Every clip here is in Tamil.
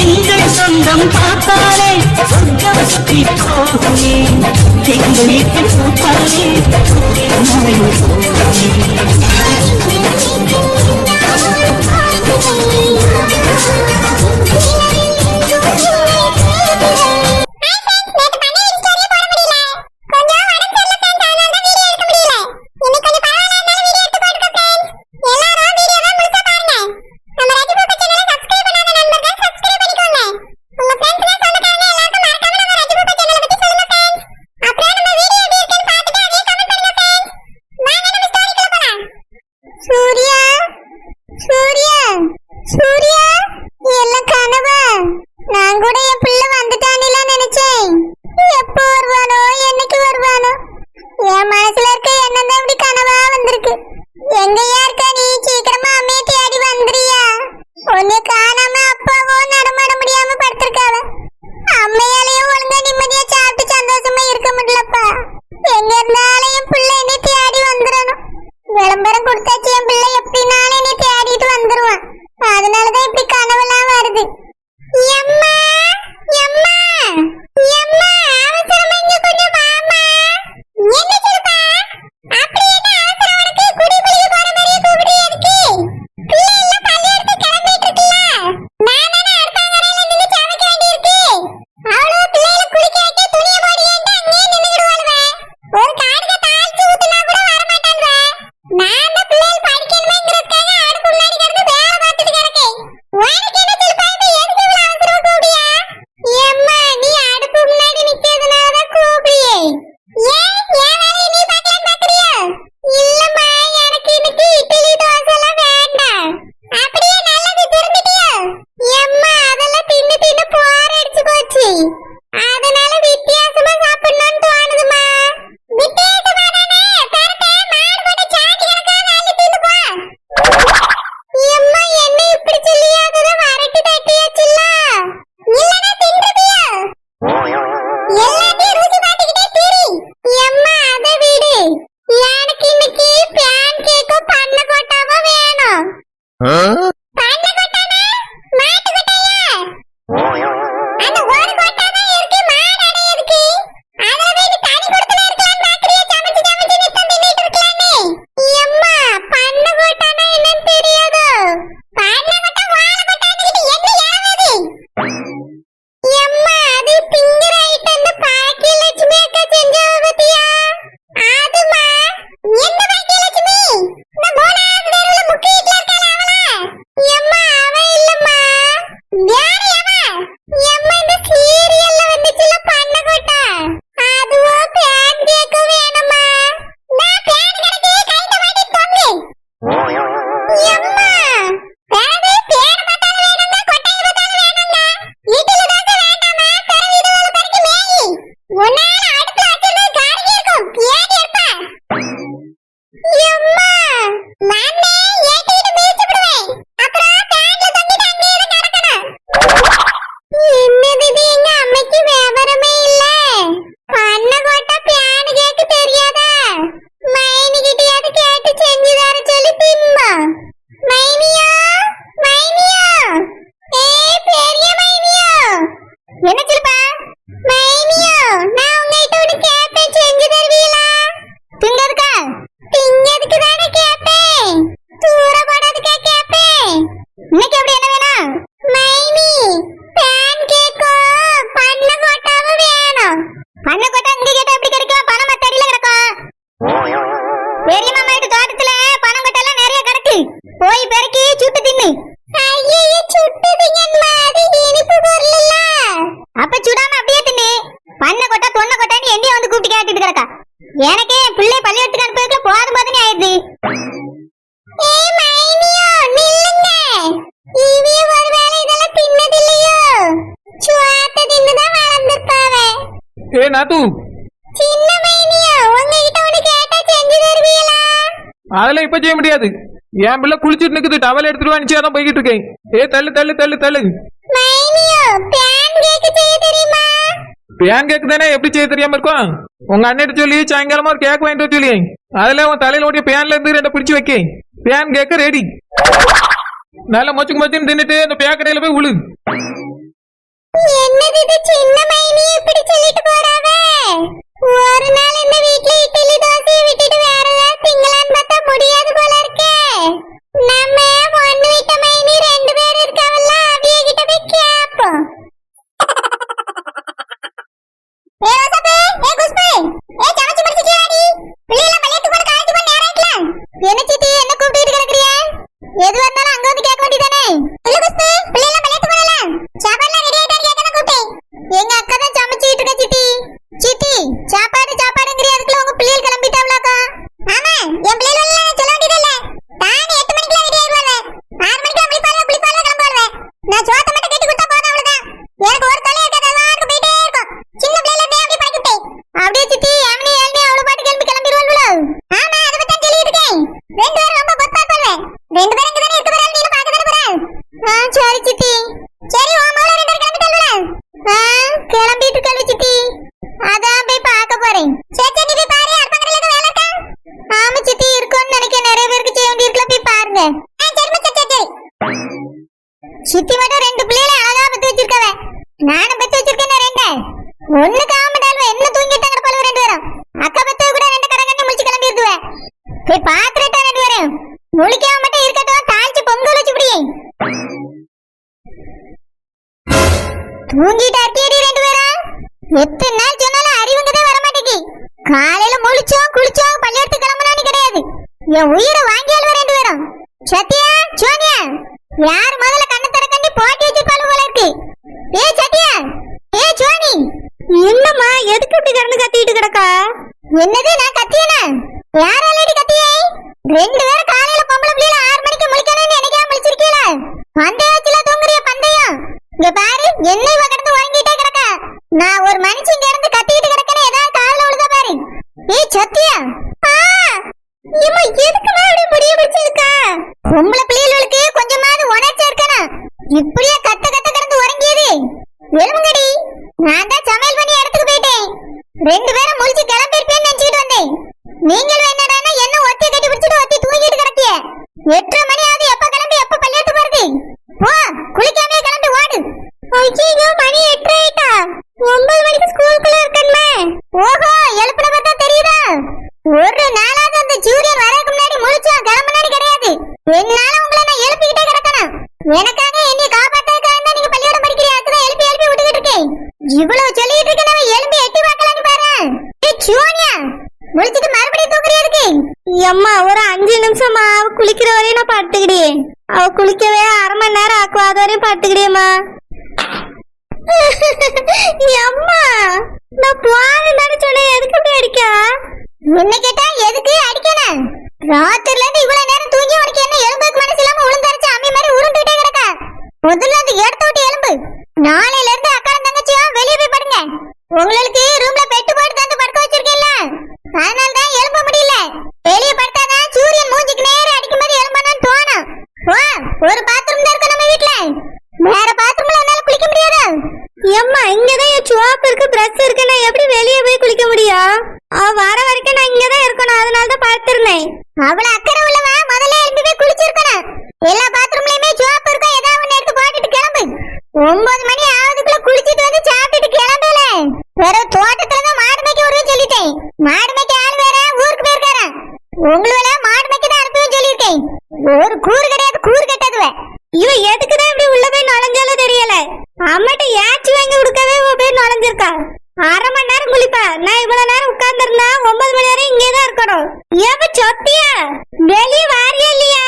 எங்கள் சொந்தம் பார்த்தாலே சொர்க்கம் சுற்றி போகுமே. எங்கள் வீட்டில் பூத்தாலே மழையும் போகுமே অনেক Huh? கேட்டுட்டு கிடக்கா. எனக்கே என் பிள்ளை பள்ளியிடத்துக்கு அனுப்புறதுக்கு போதும் போதுன்னு ஆயிடுது. ஏ நாத்து. சின்ன மைனியா உங்ககிட்ட ஒன்னு கேட்டா செஞ்சு தருவீங்களா? அதெல்லாம் இப்ப செய்ய முடியாது. என் பிள்ளை குளிச்சிட்டு நிக்குது டவல் எடுத்துட்டு வந்து அதான் போய்கிட்டு இருக்கேன். ஏ தள்ளு தள்ளு தள்ளு தள்ளு. மைனியோ பேன் கேக் செய்ய தெரியுமா? பேன் கேக் தானே எப்படி செய்ய தெரியாம இருக்கோம்? உங்க அண்ணிட்ட சொல்லி சாயங்காலமா ஒரு கேக் வாங்கிட்டு சொல்லி அதுல உன் தலையில ஓட்டி பேன்ல இருந்து ரெண்ட பிடிச்சு வைக்க. பேன் கேக்க ரெடி நல்ல மொச்சுக்கு மொச்சுன்னு தின்னுட்டு அந்த பேக்கடையில போய் உழு. என்னது இது? சின்ன மைனி இப்படி சொல்லிட்டு போறாவே? ஒரு நாள் இந்த வீட்ல இட்லி ரெண்டு பிள்ளைகளை அழகா பத்து வச்சிருக்கவ. நானும் பத்து வச்சிருக்கேன் ரெண்டு. ஒண்ணுக்காக போட்டு வச்சிருப்பாங்க போல இருக்கு ஏ சத்யா. ஏ சோனி. என்னம்மா எதுக்கு இப்படி கிடந்து கத்திட்டு கிடக்கா? என்னது நான் கத்தியனா? யாராலடி கத்தியை? ரெண்டு பேரும் இப்படியே கத்த கத்த கடந்து உறங்கியது. எழுங்கடி நான் தான் சமையல் பண்ணி இடத்துக்கு போயிட்டேன். ரெண்டு பேரும் முழிச்சு கிளம்பிருப்பேன்னு நினைச்சிட்டு வந்தேன். நீங்களும் என்னடானா என்ன ஒத்தி கட்டி பிடிச்சிட்டு ஒத்தி தூங்கிட்டு கிடக்கிய? எட்டரை மணி ஆகுது எப்ப கிளம்பி எப்ப பள்ளியத்து போறது? போ குளிக்காமலே கிளம்பி ஓடு. ஐயோ மணி எட்டரை ஆயிட்டா. ஒன்பது மணிக்கு ஸ்கூலுக்குள்ள இருக்கணுமே. ஓஹோ எழுப்புல பார்த்தா தெரியுதா? ஒரு நாளாவது அந்த சூரியன் வரதுக்கு முன்னாடி முழிச்சா கிளம்பினாடி கிடையாது. என்னால உங்களை நான் எழுப்பிக்கிட்டே கிடக்கணும். எனக்காக அவ குளிக்கவே அரை மணி நேரம் ஆக்கும் அது வரையும் பட்டுக்கிடியம்மா அம்மா நான் போன தானே சொன்னேன் எதுக்கு இப்படி அடிக்கா? என்ன கேட்டா எதுக்கு அடிக்கணும் ராத்திரில இருந்து இவ்வளவு நேரம் தூங்கி உனக்கு என்ன எலும்புக்கு மனசு இல்லாம உளுந்தரிச்சு அம்மி மாதிரி உருண்டுட்டே கிடக்க? முதல்ல அது எடுத்து அவ்வளவு அக்கறை இருக்கணும் ஏப்ப சொத்திய வெளிய வாரியா இல்லையா?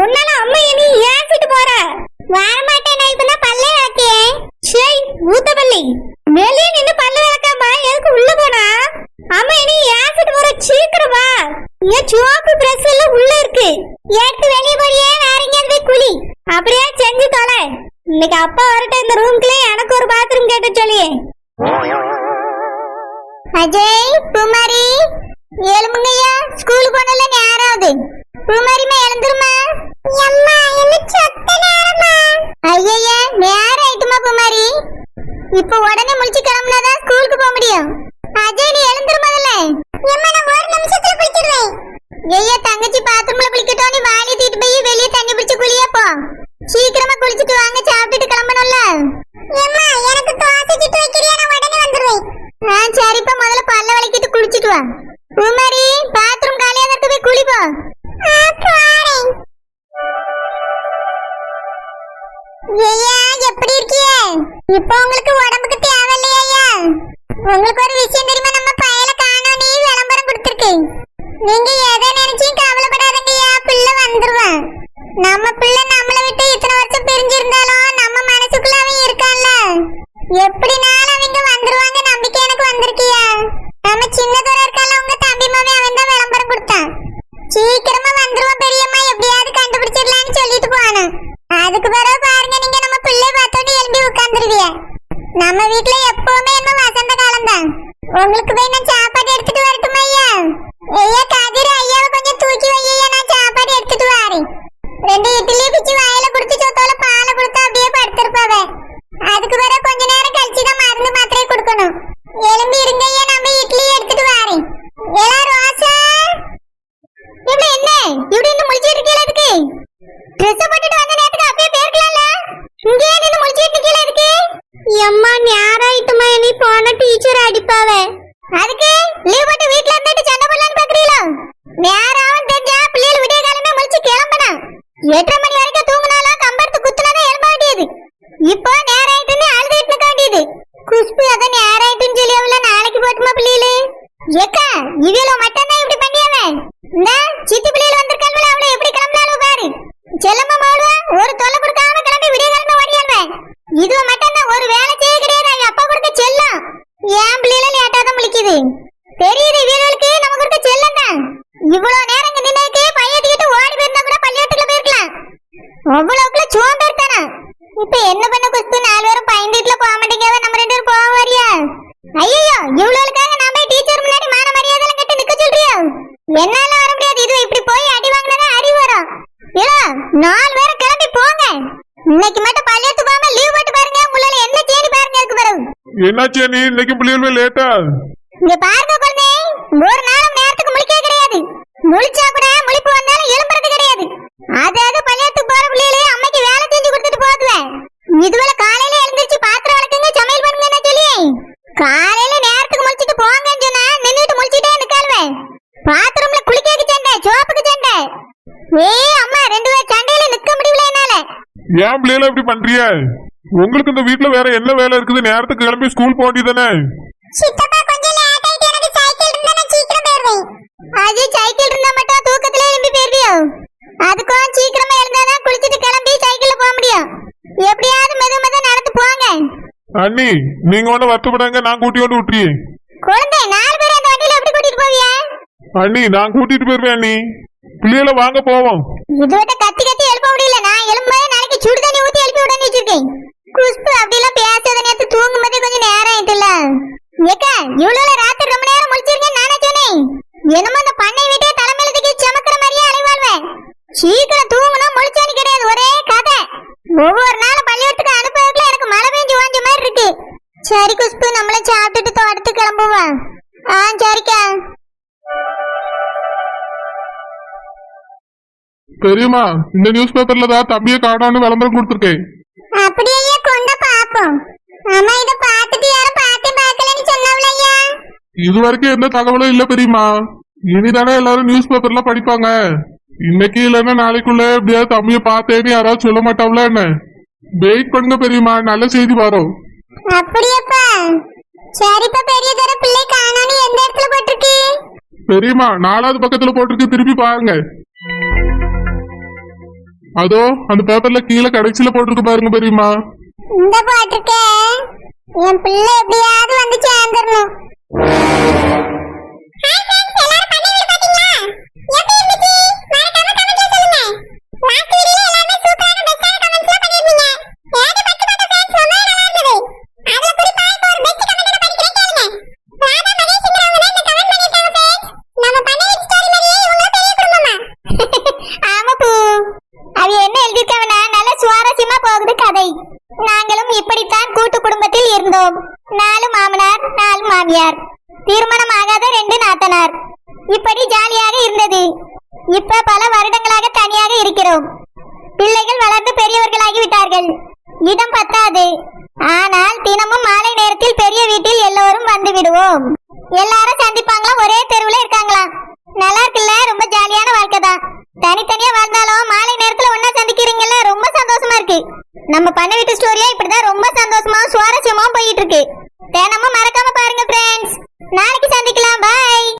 உன்னால அம்மா இனி ஏசிட்டு போற. வர மாட்டேன் நான் இப்பதான் பல்லே விளக்கேன். சரி ஊத்த பள்ளி வெளிய நின்னு பல்லு விளக்காமா எதுக்கு உள்ள போனா? அம்மா இனி ஏசிட்டு போற சீக்கிரம் வா. ஏன் சிவப்பு பிரஸ் எல்லாம் உள்ள இருக்கு. எடுத்து வெளிய போறியே வேற எங்கேயாவது போய் குழி அப்படியே செஞ்சு தொலை. இன்னைக்கு அப்பா வரட்ட இந்த ரூம்க்குள்ளே எனக்கு ஒரு பாத்ரூம் கேட்டு சொல்லியே. அஜய் குமார். பல்ல வா. உமரி பாத்ரூம் காலியா தான் போய் குளிப்போம் ஐயா எப்படி இருக்கியே? இப்போ உங்களுக்கு உடம்புக்கு தேவையில்லையா ஐயா? உங்களுக்கு ஒரு விஷயம் தெரியுமா? நம்ம பயல காணோம் நீ விளம்பரம் கொடுத்துருக்கு. நீங்க எதை நினைச்சும் கவலைப்படாதீங்கய்யா பிள்ளை வந்துருவேன் நம்ம பிள்ளை நம்மளை விட்டு இத்தனை வருஷம் பிரிஞ்சிருந்தாலும் நம்ம மனசுக்குள்ள அவன் இருக்கான்ல. எப்படினாலும் உங்களுக்கு போய் நான் சாப்பாடு எடுத்துட்டு வரட்டுமா ஐயா ஐயா கதிர் ஐயாவை கொஞ்சம் தூக்கி வையா நான் சாப்பாடு எடுத்துட்டு வரேன் ரெண்டு இட்லி பிச்சு வாயில குடுத்து சொத்தோல பாலை கொடுத்து அப்படியே படுத்திருப்பாவ அதுக்கு பிறகு கொஞ்ச நேரம் கழிச்சு தான் மருந்து மாத்திரை கொடுக்கணும் எலும்பி இருங்க ஐயா நம்ம இட்லி எடுத்துட்டு வரேன் எல்லா ரோசா இப்படி என்ன இப்படி இன்னும் முழிச்சிட்டு இருக்கீங்களா இதுக்கு ட்ரெஸ் போட்டுட்டு வந்த நேரத்துக்கு அப்படியே போயிருக்கலாம்ல இங்கே நின்று முழிச்சிட்டு இருக்கீங்களா இதுக்கு எம்மா ஞாராயிட்டுமா நீ போன டீச்சர் அடிப்பாவே அதுக்கு லீவ் போட்டு வீட்ல இருந்துட்டு சண்டை போடலான்னு பாக்குறீங்களா நேரம் தெரிஞ்சா பிள்ளைகள் விடிய காலமே முழிச்சு கிளம்பணும் எட்டரை மணி வரைக்கும் தூங்கினாலும் கம்பெடுத்து குத்துனாதான் எழும்ப வேண்டியது இப்போ நேரம் ஆயிட்டுன்னு அழுதுட்டு நிக்க வேண்டியது குஷ்பு அதான் நேரம் ஆயிட்டுன்னு சொல்லி அவள நாளைக்கு போட்டுமா பிள்ளைகளு ஏக்கா இவியல மட்டும் தான் இப்படி பண்ணியாவே இந்த சித்தி பிள்ளைகள் வந்திருக்காள் அவளை எப்படி கிளம்பினாலும் பாரு செல்லம்மா மாடுவா ஒரு தொல்லை கொடுக்காம கிளம்பி விடிய கிளம்ப ஓடியாடுவேன் இதுவ மட்டும் தான் ஒரு வேலை செய்ய கிடையாது அவங்க அப்பா கொடுக்க செல்லம் ஏன் பிள்ளைல லேட்டா தான் முழிக்குது தெரியுது இவங்களுக்கு நம்ம கொடுக்க செல்லம் தான் இவ்வளவு நேரம் இங்க நின்னுட்டு பையத்திக்கிட்டு ஓடி போயிருந்தா கூட பள்ளிக்கூடத்துல போயிருக்கலாம் அவ்வளவுக்குள்ள சோம்பேறித்தனா இப்ப என்ன பண்ண குஸ்து நாலு பேரும் பையன் வீட்டுல போக மாட்டேங்க நம்ம ரெண்டு பேரும் போக வரியா? ஐயோ இவ்வளவுக்காக நான் போய் டீச்சர் முன்னாடி மான மரியாதை எல்லாம் கட்டி நிக்க சொல்றியா? என்னால வர முடியாது. இது இப்படி போய் அடி வாங்கினா அறிவு வரும் இல்ல நாலு பேரும் கிளம்பி போங்க. இன்னைக்கு மட்டும் பள்ளியத்து போகாம லீவ் போட்டு பாருங்க. உங்களால என்ன தேடி பாருங்க அதுக்கு பிறகு. என்னாச்சு நீ? இன்னைக்கு பிள்ளைகள் லேட்டா இங்க பாருங்க குழந்தை. ஒரு நாளும் நேரத்துக்கு முழிக்க கிடையாது. முழிச்சா கூட காலையில நேரத்துக்கு முழிச்சிட்டு போங்கன்னு சொன்னா நின்னுட்டு முழிச்சிட்டே நிக்காளுவேன் பாத்ரூம்ல குளிக்க சண்டை சோப்புக்கு சண்டை. ஏய் அம்மா ரெண்டு பேர் சண்டையில நிக்க முடியல என்னால. ஏன் பிள்ளைகளை இப்படி பண்றிய உங்களுக்கு இந்த வீட்ல வேற என்ன வேலை இருக்குது? நேரத்துக்கு கிளம்பி ஸ்கூல் போக வேண்டியதானே சித்தப்பா கொஞ்சம் லேட் ஆயிட்டு எனக்கு சைக்கிள் இருந்தா நான் சீக்கிரம் போயிருவேன் அது சைக்கிள் இருந்தா மட்டும் தூக்கத்துல எழும்பி போயிருவியோ அதுக்கும் சீக்கிரமா எழுந்தாதான் குளிச்சிட்டு கிளம்பி சைக்கிள்ல போக முடியும் எப்படியாவது மெது மெது நடந்து போங்க அண்ணி நீங்க ஒண்ணு வருத்தப்படாங்க நான் கூட்டி கொண்டு விட்டுறியே குழந்தை நாலு பேர் அந்த வண்டியில எப்படி கூட்டிட்டு போவிய? அண்ணி நான் கூட்டிட்டு போயிருவேன் அண்ணி. பிள்ளைகளை வாங்க போவோம். இதுவட்ட கத்தி கத்தி எழுப்ப முடியல. நான் எழும்பும்போது நாளைக்கு சுடு தண்ணி ஊத்தி எழுப்பி விடன்னு வச்சிருக்கேன். குஷ்பு அப்படிலாம் பேசாத நேரத்து தூங்கும் போதே கொஞ்சம் நேரம் ஆயிட்டுல ஏக்கா இவ்வளவு ராத்திரி ரொம்ப நேரம் முடிச்சிருக்கேன் நானே சொன்னேன். என்னமோ அந்த பண்ணை வீட்டே தலைமையிலத்துக்கு சமக்கிற மாதிரியே அலைவாழ்வேன் சீக்கிரம் தூங்கணும் முழிச்சானி கிடையாது ஒரே கதை. ஒவ்வொரு நாளும் பள்ளிக்கூடத்துக்கு அனுப்புறதுக்குள்ள எனக்கு மழை பெஞ்சு வாஞ்ச மாதிரி இருக்கு சரி குஷ்பு நம்மளும் சாப்பிட்டுட்டு தோட்டத்துக்கு கிளம்புவோம் ஆ சரிக்கா. பெரியம்மா இந்த நியூஸ் பேப்பர்ல தான் தம்பியை காணோம்னு விளம்பரம் கொடுத்துருக்கேன். அப்படியே கொண்ட பாப்போம் அம்மா இத பார்த்துட்டு யாரும் பார்த்தே பார்க்கலன்னு சொன்னவளையா இது வரைக்கும் எந்த தகவலும் இல்ல பெரியம்மா. இனிதானே எல்லாரும் நியூஸ் பேப்பர்ல படிப்பாங்க. இன்னைக்கு இல்லைன்னா நாளைக்குள்ள எப்படியாவது தம்பியை பார்த்தேன்னு யாராவது சொல்ல மாட்டாங்களா என்ன வெயிட் பண்ணுங்க பெரியம்மா நல்ல செய்தி வரும். அப்படியேப்பா. சரிப்பா பெரிய தர பிள்ளை எந்த இடத்துல போட்டிருக்கு? பெரியம்மா நாலாவது பக்கத்துல போட்டிருக்கு. திருப்பி பாருங்க. அதோ அந்த பேப்பர்ல கீழே கடைசியில போட்டிருக்கு பாருங்க பெரியம்மா. இந்த போட்டிருக்க? என் பிள்ளை எப்படியாவது வந்து சேர்ந்துடணும் தனியாக இருந்தது. இப்ப பல வருடங்களாக தனியாக இருக்கிறோம். பிள்ளைகள் வளர்ந்து பெரியவர்களாகிவிட்டார்கள் இடம் பத்தாது. ஆனால் தினமும் மாலை நேரத்தில் பெரிய வீட்டில் எல்லோரும் வந்து விடுவோம். எல்லாரும் சந்திப்பாங்களாம் ஒரே தெருவுல இருக்காங்களா? நல்லா இருக்குல்ல? ரொம்ப ஜாலியான வாழ்க்கை தான். தனித்தனியா வாழ்ந்தாலும் மாலை நேரத்துல ஒன்னா சந்திக்கிறீங்கல்ல? ரொம்ப சந்தோஷமா இருக்கு. நம்ம பண்ண வீட்டு ஸ்டோரியா இப்படிதான் ரொம்ப சந்தோஷமாவும் சுவாரஸ்யமாவும் போயிட்டு இருக்கு. தினமும் மறக்காம பாருங்க ஃப்ரெண்ட்ஸ் நாளைக்கு சந்திக்கலாம். பாய்